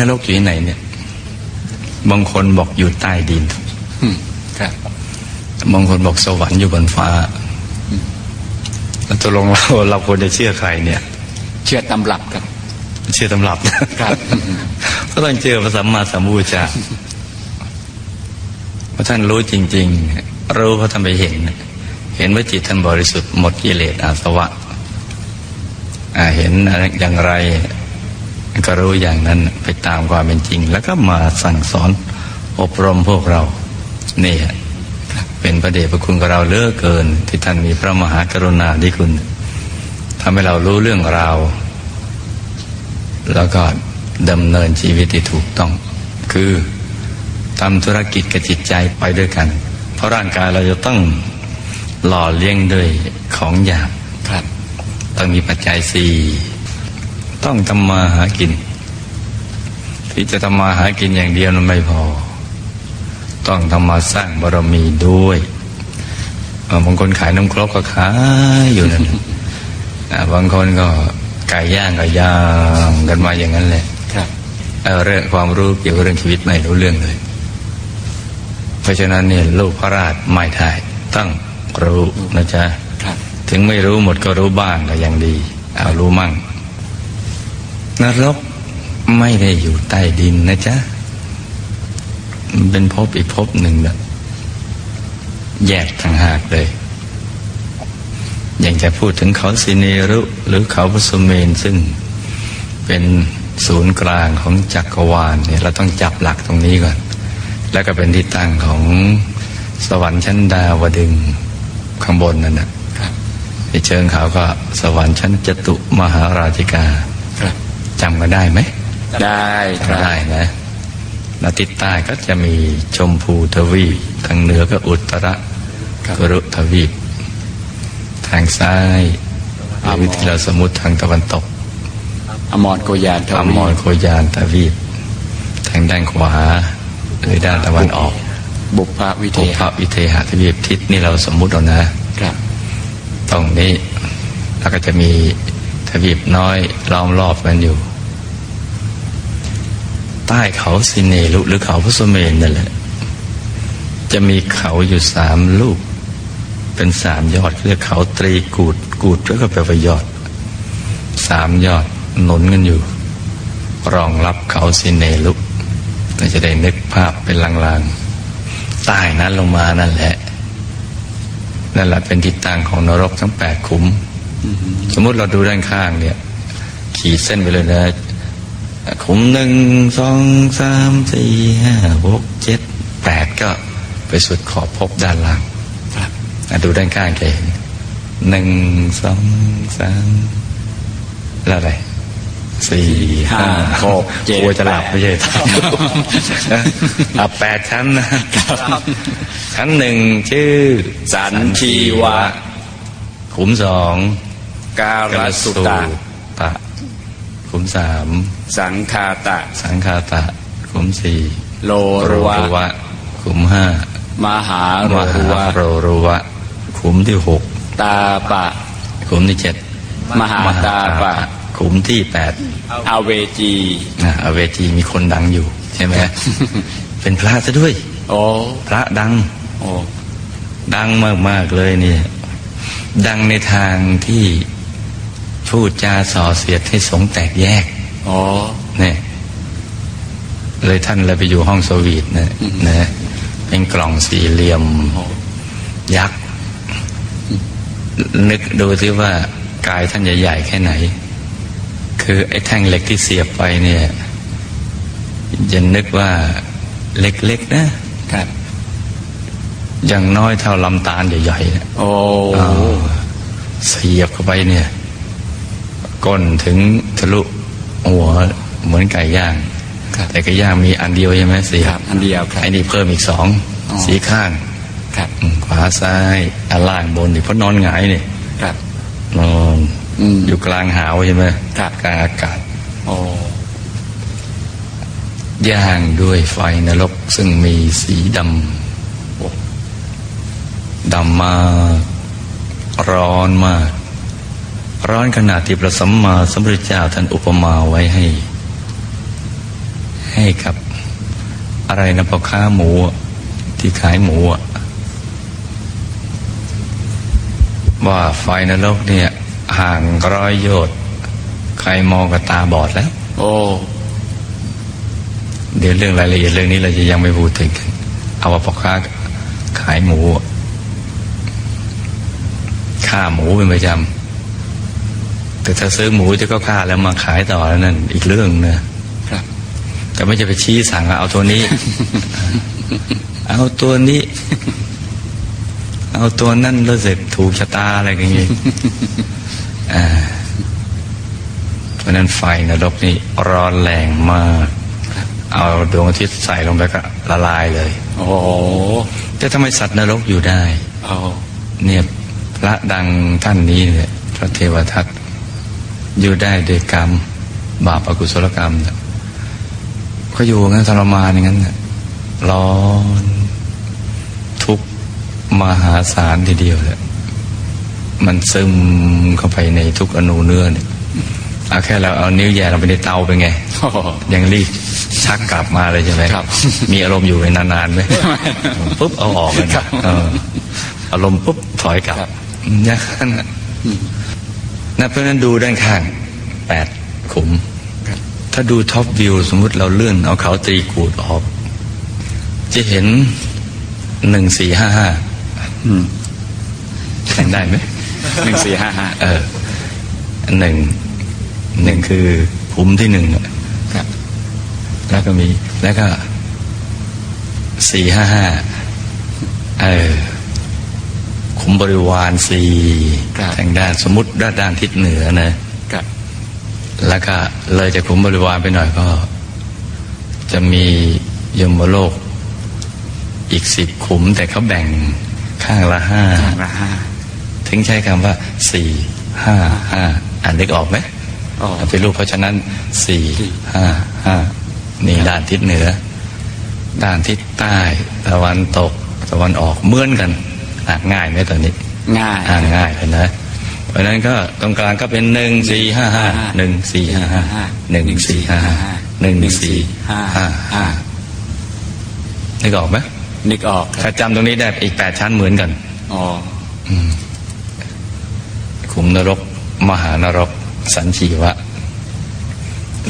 นรกอยู่ที่ไหนเนี่ย บางคนบอกอยู่ใต้ดินอืมครับบางคนบอกสวรรค์อยู่บนฟ้าแล้วตกลงเราเราควรจะเชื่อใครเนี่ย เชื่อตำรับครับ เชื่อตำรับครับก็ต้องเชื่อพระสัมมาสัมพุทธเจ้าเพราะท่านรู้จริง ๆ รู้เพราะท่านไปเห็น เห็นว่าจิตท่านบริสุทธิ์หมดกิเลสอาสวะอ่าเห็นอย่างไร ก็รู้อย่างนั้นไปตามความเป็นจริง แล้วก็มาสั่งสอนอบรมพวกเรานี่ฮะเป็นพระเดชพระคุณกับเราเหลือเกิน ที่ท่านมีพระมหากรุณาธิคุณทำให้เรารู้เรื่องราวแล้วก็ดำเนินชีวิตที่ถูกต้อง คือทำธุรกิจกับจิตใจไปด้วยกัน เพราะร่างกายเราจะต้องหล่อเลี้ยงด้วยของหยาบครับต้องมีปัจจัยสี่ ต้องทำมาหากิน ที่จะทำมาหากินอย่างเดียวนั้นไม่พอ ต้องทำมาสร้างบารมีด้วยเอ่อบางคนขายน้ำครกก็ขายอยู่นั่นอ่าบางคนก็ไก่ย่างก็ย่างกันมาอย่างนั้นแหละครับเอ่อเรื่องความรู้เกี่ยวกับเรื่องชีวิตไม่รู้เรื่องเลย เพราะฉะนั้นเนี่ยลูกพระราชไม่ได้ต้องรู้นะจ๊ะครับถึงไม่รู้หมดก็รู้บ้างก็ยังดี เอารู้มั่ง นรกไม่ได้อยู่ใต้ดินนะจ๊ะ มันเป็นภพอีกภพหนึ่งแบบแยกทางหากเลย อย่างจะพูดถึงเขาสิเนรุ หรือเขาพุสเมนซึ่งเป็นศูนย์กลางของจักรวาลเนี่ยเราต้องจับหลักตรงนี้ก่อน แล้วก็เป็นที่ตั้งของสวรรค์ชั้นดาวดึงข้างบนนั่นนะในเชิงเขาก็สวรรค์ชั้นจตุมหาราชิกา จำกันได้ไหมได้คจำรับได้นะแล้วทิศใต้ก็จะมีชมพูทวีปทางเหนือก็อุตรครับกรุทวีป ทางซ้ายเป็นวิทยาสมุทรทางตะวันตก อมรโกยานทอวีมรโคยานทวีป ทางด้านขวาหรือด้านตะวันออก บุพวิเทภูหะพระวิเทหทวีปทิศนี่เราสมมุติเอานะครับตรงนี้แล้วก็จะมีทวีปน้อยล้อมรอบกันอยู่ ใต้เขาสิเนลุหรือเขาพุสเมนนั่นแหละ จะมีเขาอยู่สามลูก เป็นสามยอดเรียกเขาตรีกูดกูดแล้วก็แปลว่ายอดสามยอดหนุนกันอยู่ รองรับเขาสิเนลุก็จะได้นึกภาพเป็นลางๆใต้นั้นลงมานั่นแหละนั่นแหละเป็นทิศทางของนรกทั้งแปดขุม สมมุติเราดูด้านข้างเนี่ย ขีดเส้นไปเลยนะ ขุมหนึ่งสองสามสี่ห้าหกเจ็ดแปดก็ไปสุดขอบภพด้านล่างครับอะดูด้านข้างจะเห็นหนึ่งสองสามแล้วอะไรสี่ห้าหกเจ็ดกลัวจะหลับแปดไม่ใช่นะอะแปดชั้นนะชั้นหนึ่งชื่อ สันชีวะ ขุมสอง การสุตะตะ ขุมสามสังคาตะ สังคาตะ ขุมสี่โลโรรุวะรุวะ ขุมห้ามหาโรมรุหาวะโรรุวะ ขุมที่หกตาปะ ขุมที่เจ็ดมหาตาปะ ขุมที่แปดอเวจีนะอเวจีมีคนดังอยู่ ใช่ไหมเป็นพระซะด้วยโอ้พระดังโอ้ดังมาก ๆ เลยเนี่ย ดังในทางที่ พูดจาส่อเสียดให้สงฆ์แตกแยกโอ้เนี่ย เลยท่านเลยไปอยู่ห้องสวีทนะอืมนะเป็นกล่องสี่เหลี่ยมโอ้ยักษ์ นึกดูสิว่ากายท่านใหญ่ๆแค่ไหน คือไอ้แท่งเหล็กที่เสียบไปเนี่ยจะนึกว่าเล็กๆนะครับอย่างน้อยเท่าลำตาลใหญ่ๆนะโอ้อ้าวเสียบเข้าไปเนี่ย ก้นถึงทะลุหัวเหมือนไก่ย่าง ครับแต่ไก่ย่างมีอันเดียวใช่ไหมเสียครับอันเดียวครับไอ้นี่เพิ่มอีกสองอ๋อ สีข้างครับอืมขวาซ้ายอันล่างบนนี่เพราะนอนหงายเนี่ยครับ นอนอืมอยู่กลางหาวใช่ไหมครับ กลางอากาศ โอ้ย่างด้วยไฟนรกซึ่งมีสีดำดำมากร้อนมาก ร้อนขนาดที่พระสัมมาสัมพุทธเจ้าท่านอุปมาไว้ให้นี่ครับ อะไรนะพ่อค้าหมูอะที่ขายหมูอะว่าไฟนรกเนี่ย ห่างร้อยโยชน์ใครมองก็ตาบอดแล้ว โอ้ เดี๋ยวเรื่องรายละเอียดเรื่องนี้เราจะยังไม่พูดถึงกันเอาว่าพ่อค้าขายหมูอะฆ่าหมูเป็นประจำ แต่ถ้าซื้อหมูจะก็ฆ่าแล้วมาขายต่อแล้วนั่นอีกเรื่องนะครับ แต่ไม่จะไปชี้สั่งว่าเอาตัวนี้ เอาตัวนี้ เอาตัวนั่นแล้วเสร็จถูกชะตาอะไรอย่างงี้อ่าเพราะฉะนั้นไฟนรกนี่ร้อนแรงมาก เอาดวงอาทิตย์ใส่ลงไปก็ละลายเลย โอ้แต่ทำไมสัตว์นรกอยู่ได้เอาเนี่ยพระดังท่านนี้เนี่ยพระเทวทัต อยู่ได้ด้วยกรรม บาปอกุศลกรรมเนี่ยเขาอยู่งั้นทรมานอย่างนั้นน่ะร้อนทุกข์มหาศาลทีเดียวเลยมันซึมเข้าไปในทุกอนูเนื้อเนี่ยเอาแค่เราเอานิ้วแหย่ลงไปในเตาเป็นไงโอ้ยังรีบชักกลับมาเลยใช่ไหมครับมีอารมณ์อยู่ในนานๆไหมปุ๊บเอาออกเลยครันะบเอออารมณ์ปุ๊บถอยกลับครับอย่างนั้น น่ะนะเพราะฉะนั้นดูด้านข้างแปดขุมครับถ้าดูท็อปวิวสมมุติเราเลื่อนเอาเขาตรีกูดออก จะเห็นหนึ่งสี่ห้าห้าอืมแข่งได้ไหมหนึ่งสี่ห้าห้าเออหนึ่งหนึ่งคือขุมที่หนึ่งอะครับแล้วก็มี แล้วก็สี่ห้าห้าเออ ขุมบริวารสี่ครับทางด้านสมมติด้านด้านทิศเหนือนะครับแล้วก็เลยจากขุมบริวารไปหน่อยก็ จะมียมโลก อีกสิบขุมแต่เขาแบ่งข้างละห้าข้างละห้าถึงใช้คำว่าสี่ห้าห้าอ่านนึกออกไหมอ๋อเป็นรูปเพราะฉะนั้นสี่สี่ห้าห้านี่ด้านทิศเหนือ ด้านทิศใต้ ตะวันตก ตะวันออกเหมือนกันอ่าน ง่ายไหมตอนนี้ ง่ายอ่านง่ายเลยนะ เพราะฉะนั้นก็ตรงกลางก็เป็นหนึ่งสี่ห้าห้าหนึ่งสี่ห้าห้าหนึ่งสี่ห้าห้าหนึ่งสี่ห้าห้านึกออกไหมนึกออกคถ้ารับจำตรงนี้ได้อีกแปดชั้นเหมือนกันอ๋อขุมนรก มหานรก สันชีวะ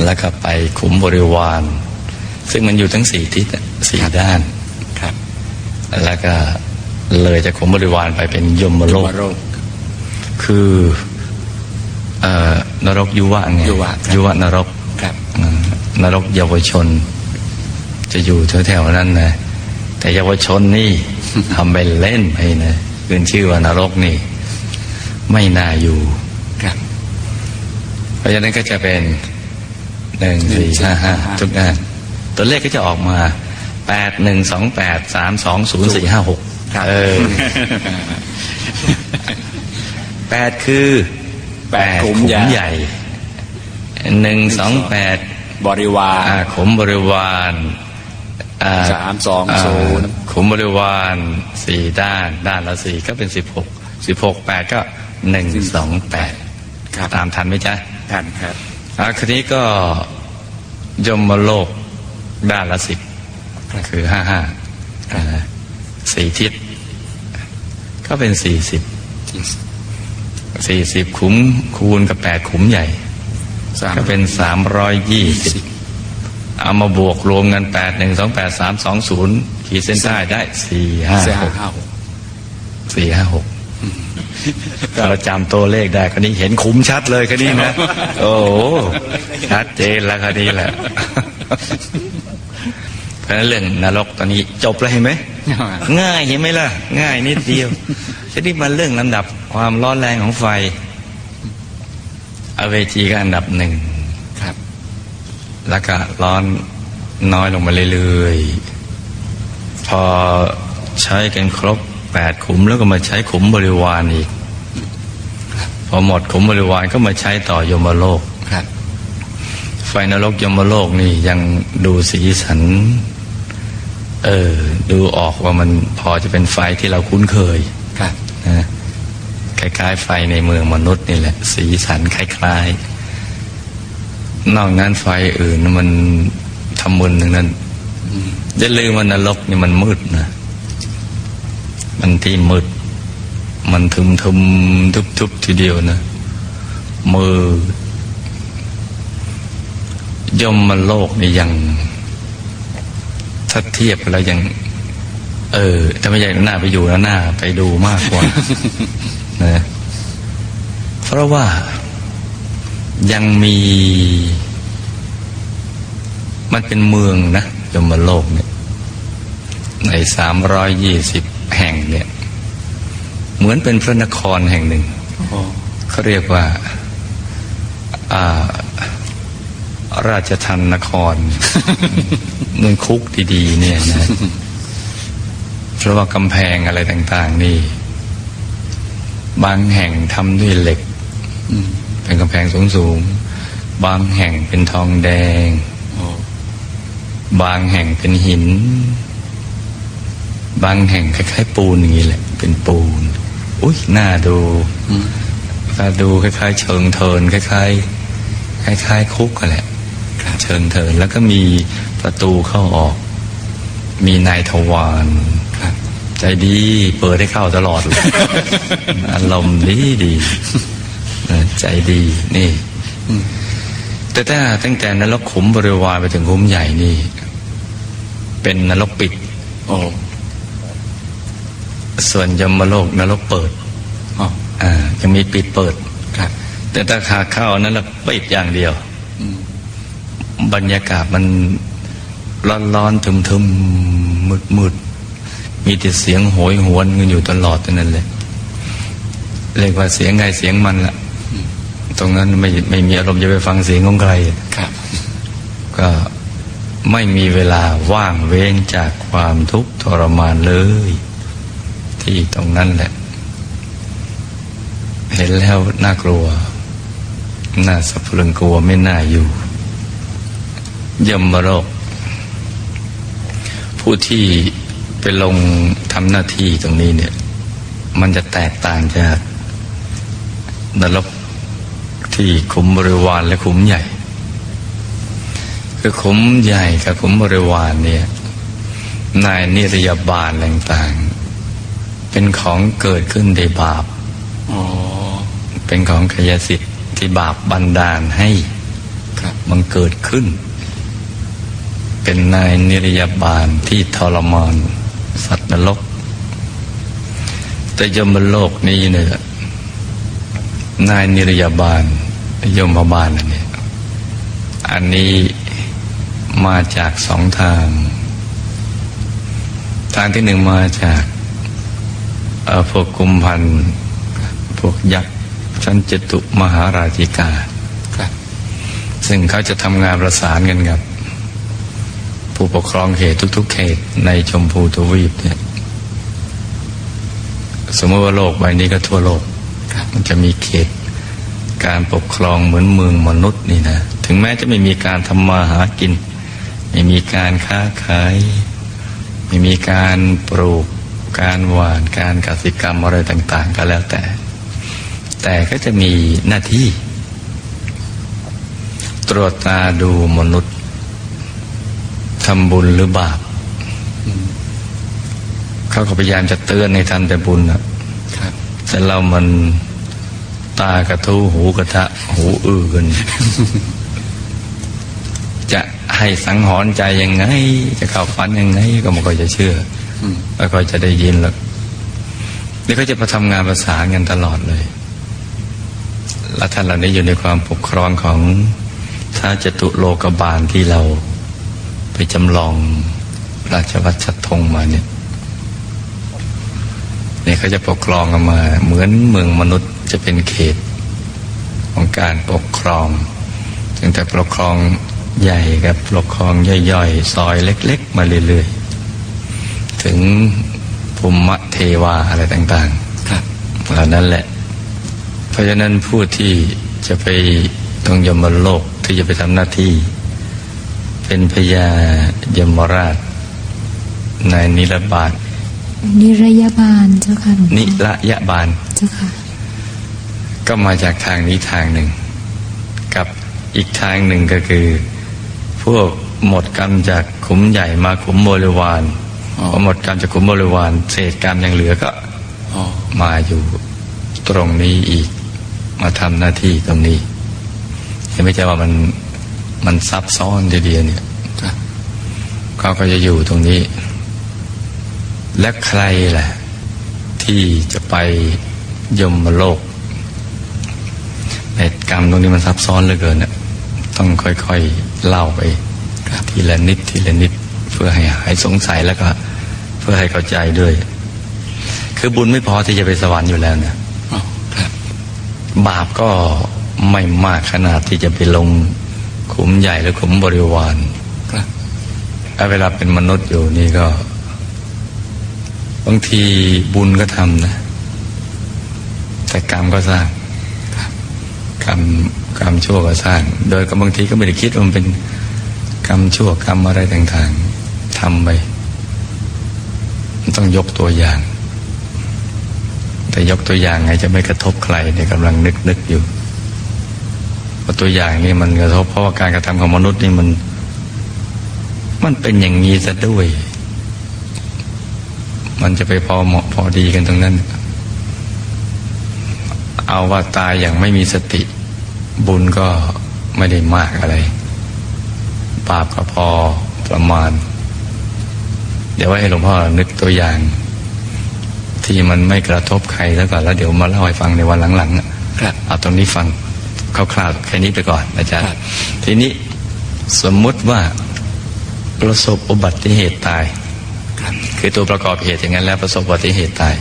แล้วก็ไปขุมบริวาร ซึ่งมันอยู่ทั้งสี่ทิศอะสี่ด้านครับ แล้วก็ เลยจากขุมบริวารไปเป็นยมโลกโรคคือเอ่อนรกยุวะไงยุวะครับยุวะนรกครับอืมนรกเยาวชน จะอยู่แถวๆนั้นนะแต่เยาวชนนี่ทำเป็นเล่นไปนะคืนชื่อว่านรกนี่ ไม่น่าอยู่ครับ เพราะฉะนั้นก็จะเป็นหนึ่งสี่ห้าห้าทุกด้าน ตัวเลขก็จะออกมาแปดหนึ่งสองแปดสามสองศูนย์สี่ห้าหกครับ เออแปดคือแปดขุมใหญ่ใหญ่หนึ่งสองแปดบริวารอ่าขุมบริวารอ่สามสองศูนย์อ่าขุมบริวารสี่ด้าน ด้านละสี่ก็เป็นสิบหกสิบหกแปดก็หนึ่งสองแปดครับตามทันไหมจ๊ะท่านครับอ่าคืนนี้ก็ยมโลกด้านละสิบคือห้าห้าสี่ทิศ ก็เป็นสี่สิบสี่สิบขุมคูณกับแปดขุมใหญ่สามก็เป็นสามร้อยยี่สิบเอามาบวกรวมกันแปดหนึ่งสองแปดสามสองศูนย์ขีดเส้นใต้ได้สี่ห้าสี่หห้ากห้าหกสี่ห้าหกเราจำตัวเลขได้คนนี้เห็นคุ้มชัดเลยคนนี้นะ โอ้โหชัดเจนแล้วคนนี้แหละ เพราะฉะนั้นเรื่องนรกตอนนี้จบแล้วเห็นไหมง่ายเห็นไหมล่ะ ง่ายนิดเดียวทีนี้มาเรื่องลำดับความร้อนแรงของไฟ อเวจีก็อันดับหนึ่งครับ แล้วก็ร้อนน้อยลงมาเรื่อยๆ พอใช้กันครบแปดขุมแล้วก็มาใช้ขุมบริวารอีก พอหมดขุมบริวารก็มาใช้ต่อยมโลกครับไฟนรกยมโลกนี่ยังดูสีสัน เออ ดูออกว่ามันพอจะเป็นไฟที่เราคุ้นเคยครับนะคล้ายๆ ไฟในเมืองมนุษย์นี่แหละ สีสันคล้ายๆ นอกนั้นไฟอื่นมันทำมึนทั้งนั้นอย่าลืมว่านรกนี่มันมืดนะ มันที่มืด มันทึมทึมทุบทุบทีเดียวนะ มืดยมมันโลกนี่ยัง ถ้าเทียบกันแล้วยัง เออถ้าไม่ใหญ่หน้าไปอยู่แล้วหน้าไปดูมากกว่านะเพราะว่ายังมี มันเป็นเมืองนะยมโลกเนี่ย ในสามร้อยยี่สิบแห่งเนี่ย เหมือนเป็นพระนครแห่งหนึ่งอ๋อเขาเรียกว่าอ่า ราชทันนครเมืองคุกดีๆเนี่ยนะเพราะว่ากำแพงอะไรต่าง ๆ นี่ บางแห่งทำด้วยเหล็กอืมเป็นกำแพงสูงๆบางแห่งเป็นทองแดงอ๋อบางแห่งเป็นหิน บางแห่งคล้ายๆปูนอย่างนี้แหละ เป็นปูน อุ้ยน่าดูอืมถ้าดูคล้ายๆ เชิงเทินคล้ายๆคล้ายๆคุกกันแหละ เชิงเทิน แล้วก็มีประตูเข้าออก มีนายทวารครับใจดีเปิดให้เข้าตลอดเลยอารมณ์ดีดีเออใจดีนี่อืมแต่ถ้าตั้งแต่นรกขุมบริวารไปถึงขุมใหญ่นี่ เป็นนรกปิดโอ้ส่วนยมโลกนรกเปิดอ๋ออ่ายังมีปิดเปิดครับแต่ถ้าขาเข้านั้นละปิดอย่างเดียวอืม บรรยากาศมันร้อนร้อนๆทึมทึมมืดมืดๆมีแต่เสียงโหยหวนกันอยู่ตลอดนั่นเลยเรียกว่าเสียงไงเสียงมันละตรงนั้นไม่ไม่มีอารมณ์จะไปฟังเสียงของใครครับ ก็ไม่มีเวลาว่างเว้นจากความทุกข์ทรมานเลย ที่ตรงนั้นแหละ เห็นแล้วน่ากลัว น่าสะพรึงกลัวไม่น่าอยู่ ยมโรค ผู้ที่ไปลงทำหน้าที่ตรงนี้เนี่ย มันจะแตกต่างจากนรกที่ขุมบริวารและขุมใหญ่ คือขุมใหญ่กับขุมบริวารเนี่ยนายนิรยาบาลต่างๆ เป็นของเกิดขึ้นในบาปอ๋อเป็นของขยสิทธิ์ที่บาปบันดาลให้ครับมันเกิดขึ้น เป็นนายนิรยาบาลที่ทรมานสัตว์นรก แต่ยมโลกนี้เนี่ยนายนิรยาบาลยมบาลอันนี้อันนี้มาจากสองทาง ทางที่หนึ่งมาจากพวกกุมพันพวกยักษ์ชั้นจตุมหาราชิกาซึ่งเขาจะทำงานประสานกันกับ ผู้ปกครองเขตทุก ๆ เขตในชมพูทวีปเนี่ยสมมติว่าโลกใบนี้ก็ทั่วโลก มันจะมีเขตการปกครองเหมือนเมืองมนุษย์นี่นะ ถึงแม้จะไม่มีการทำมาหากิน ไม่มีการค้าขาย ไม่มีการปลูก การหว่าน การกสิกรรมอะไรต่าง ๆ ก็แล้วแต่ แต่ก็จะมีหน้าที่ ตรวจตาดูมนุษย์ ทำบุญหรือบาปอืมเขาก็พยายามจะเตือนในทันแต่บุญนะครับแต่เรามันตากระทู้หูกระทะ หูอื้อกันจะให้สังหรณ์ใจยังไง จะเข้าฝันยังไง ก็ไมันก็จะเชื่ออืมแล้วก็จะได้ยินแล้วนี่ก็จะมาทำงานประสานกันตลอดเลยและท่านเหล่านี้อยู่ในความปกครองของท้าจตุโลกบาลที่เรา ไปจำลองราชวัตรชัดธงมาเนี่ยเนี่ยเขาจะปกครองกันมา เหมือนเมืองมนุษย์จะเป็นเขต ของการปกครองตั้งแต่ปกครองใหญ่กับปกครองย่อยๆ ซอยเล็ก ๆ มาเรื่อยๆ ถึงภูมิเทวาอะไรต่างครับๆเหล่านั้นแหละ เพราะฉะนั้นผู้ที่จะไปตรงยมโลกที่จะไปทำหน้าที่ เป็นพญายมราชในายนิรบาตนิรยาบาลเจ้าค่ะหลวงพ่อนิระยะบาลเจ้าค่ะ ก็มาจากทางนี้ทางหนึ่ง กับอีกทางหนึ่งก็คือ พวกหมดกรรมจากขุมใหญ่มาขุมบริวารอ๋อพอหมดกรรมจากขุมบริวารเศษกรรมยังเหลือก็อ๋อมาอยู่ตรงนี้อีก มาทำหน้าที่ตรงนี้เห็นไหมจ๊ะว่ามัน มันซับซ้อนทีเดียวเนี่ยครับเขาก็จะอยู่ตรงนี้ และใครล่ะที่จะไปยมโลกในกรรมตรงนี้มันซับซ้อนเหลือเกินเนี่ยต้องค่อยๆเล่าไปครับทีละนิดทีละนิด เพื่อให้หายสงสัยแล้วก็ เพื่อให้เข้าใจด้วย คือบุญไม่พอที่จะไปสวรรค์อยู่แล้วเนี่ยอ๋อครับบาปก็ไม่มากขนาดที่จะไปลง ขุมใหญ่หรือขุมบริวารครับแล้วเวลาเป็นมนุษย์อยู่นี่ก็ บางทีบุญก็ทำนะ แต่กรรมก็สร้างกรรมกรรมชั่วก็สร้าง โดยก็บางทีก็ไม่ได้คิดว่ามันเป็นกรรมชั่วกรรมอะไรต่างๆทำไปมันต้องยกตัวอย่าง แต่ยกตัวอย่างไงจะไม่กระทบใครเนี่ยกำลังนึกนึกอยู่ เพราะตัวอย่างนี่มันกระทบเพราะว่าการกระทำของมนุษย์นี่มัน มันเป็นอย่างนี้ซะด้วย มันจะไปพอเหมาะพอดีกันตรงนั้น เอาว่าตายอย่างไม่มีสติ บุญก็ไม่ได้มากอะไรบาปก็พอประมาณ เดี๋ยวไว้ให้หลวงพ่อนึกตัวอย่าง ที่มันไม่กระทบใครแล้วก่อนแล้วเดี๋ยวมาเล่าให้ฟังในวันหลังๆน่ะครับเอาตรงนี้ฟัง คร่าวๆแค่นี้ไปก่อนนะจ๊ะครับทีนี้สมมุติว่าประสบอุบัติเหตุตายครับคือตัวประกอบเหตุอย่างนั้นแล้วประสบอุบัติเหตุตาย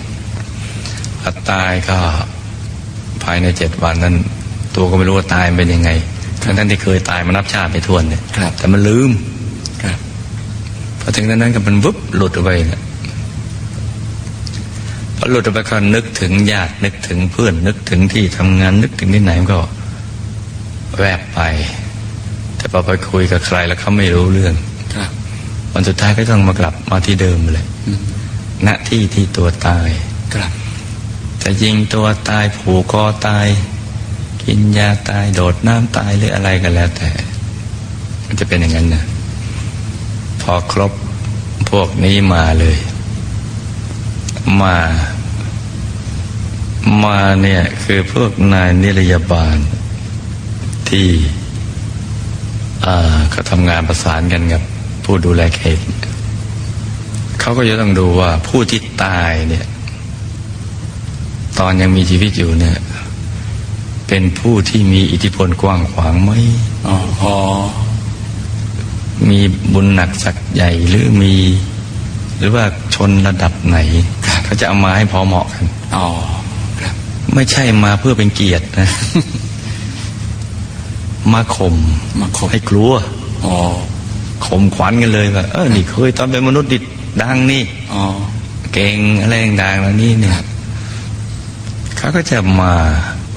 พอตายก็ภายในเจ็ดวันนั้น ตัวก็ไม่รู้ว่าตายเป็นยังไงทั้งท่านที่เคยตายมานับชาติไปทวนเนี่ยครับแต่มันลืมครับพอถึงนั้นนั้นก็มันวุบหลุดออกไปเนี่ยพอหลุดออกไปก็นึกถึงญาตินึกถึงเพื่อนนึกถึงที่ทำงานนึกถึงที่ไหนมันก็ แวบไป แต่พอไปคุยกับใครแล้วเขาไม่รู้เรื่องครับวันสุดท้ายก็ต้องมากลับมาที่เดิมเลยอืมณที่ที่ตัวตายครับจะยิงตัวตายผูกคอตาย กินยาตายโดดน้ำตายหรืออะไรก็แล้วแต่ มันจะเป็นอย่างนั้นนะพอครบพวกนี้มาเลย มา มาเนี่ย คือพวกนายนิรยาบาล ที่อ่าเขาทำงานประสานกันกับ ผู้ดูแลเขตเขาก็จะต้องดูว่าผู้ที่ตายเนี่ย ตอนยังมีชีวิตอยู่เนี่ย เป็นผู้ที่มีอิทธิพลกว้างขวางไหมอ๋ออ๋อมีบุญหนักสักใหญ่หรือมี หรือว่าชนระดับไหน เขาจะเอามาให้พอเหมาะกัน อ๋อครับไม่ใช่มาเพื่อเป็นเกียรตินะ มาข่มมาครบให้กลัวอ๋อข่มขวัญกันเลยว่าเออนี่เคยตอนเป็นมนุษย์ดิดังนี่อ๋อเก่งอะไรต่างๆแล้วนี่เนี่ยเขาก็จะมา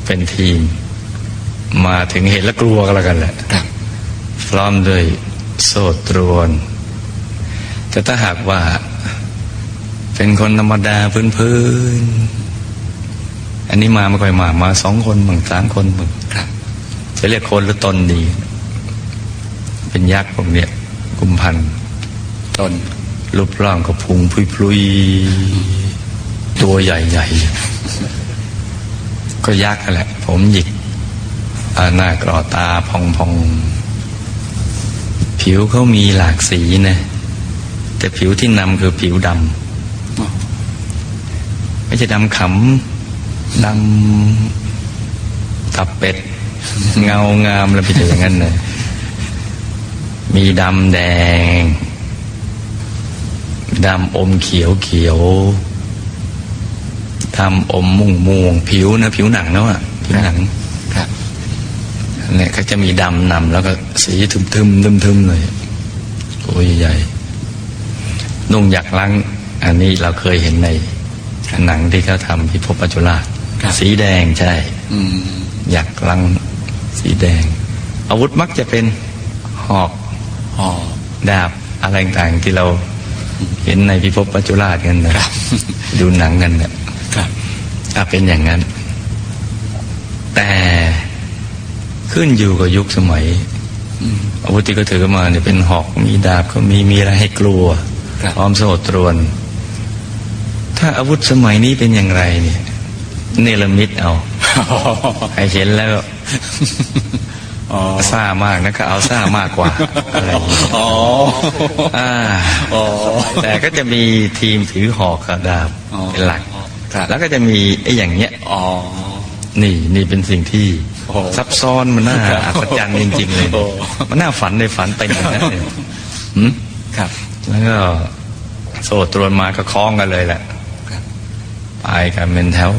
เป็นทีม มาถึงเห็นแล้วกลัวกันแล้วกันแหละครับพร้อมด้วยโซ่ตรวนแต่ถ้าหากว่า เป็นคนธรรมดาพื้นๆอันนี้มาไม่ค่อยมา มาสองคนบางสามคนบางครับ จะเรียกคนหรือตนดี เป็นยักษ์พวกเนี้ยกุมพันธ์ต้นรูปร่างก็พุงพลุยๆตัวใหญ่ๆ ก็ยักษ์นั่นแหละ ผมหยิกอาหน้ากรอตาพองๆผิวเขามีหลากสีนะ แต่ผิวที่นำคือผิวดอ๋อำไม่ใช่ดำขำดำตับเป็ด เงางามแล้วไปเจออย่างนั้นเลยมีดำแดง ดำอมเขียวเขียวดำอมม่วงม่วงผิวนะผิวหนังเนาะผิวหนังครับเนี่ยก็จะมีดำนำแล้วก็สีทึมทึมทึมทึมๆเลยโอ้ยใหญ่นุ่งหยักลังอันนี้เราเคยเห็นในหนังที่เขาทำพิภพปัจจุราชครับสีแดงใช่อืมหยักลัง สีแดง อาวุธมักจะเป็นหอกอ๋อดาบอะไรต่างๆที่เราเห็นในพิภพปัจจุราชกันนะครับดูหนังกันเนี่ยครับถ้าเป็นอย่างนั้น แต่ขึ้นอยู่กับยุคสมัยอืมอาวุธที่เขาถือมาเนี่ยเป็นหอกมีดาบก็มีมีอะไรให้กลัวครับพร้อมโซ่ตรวน ถ้าอาวุธสมัยนี้เป็นอย่างไรเนี่ยเนรมิตเอาให้เห็นแล้วอ๋อ ซ่ามากนะก็เอาซ่ามากกว่าอะไรอย่างเงี้ยอ๋ออ่าอ๋อแต่ก็จะมีทีมถือหอกกับดาบอ๋อเป็นหลักครับแล้วก็จะมีไอ้อย่างเงี้ยอ๋อนี่นี่เป็นสิ่งที่โอ้ซับซ้อนมันน่าครับอัศจรรย์จริง ๆ เลยโอ้มันน่าฝันในฝันไปอย่างนั้นเลยหืมครับ แล้วก็โซ่ตรวนมาก็คล้องกันเลยแหละครับไปกันเป็นแถว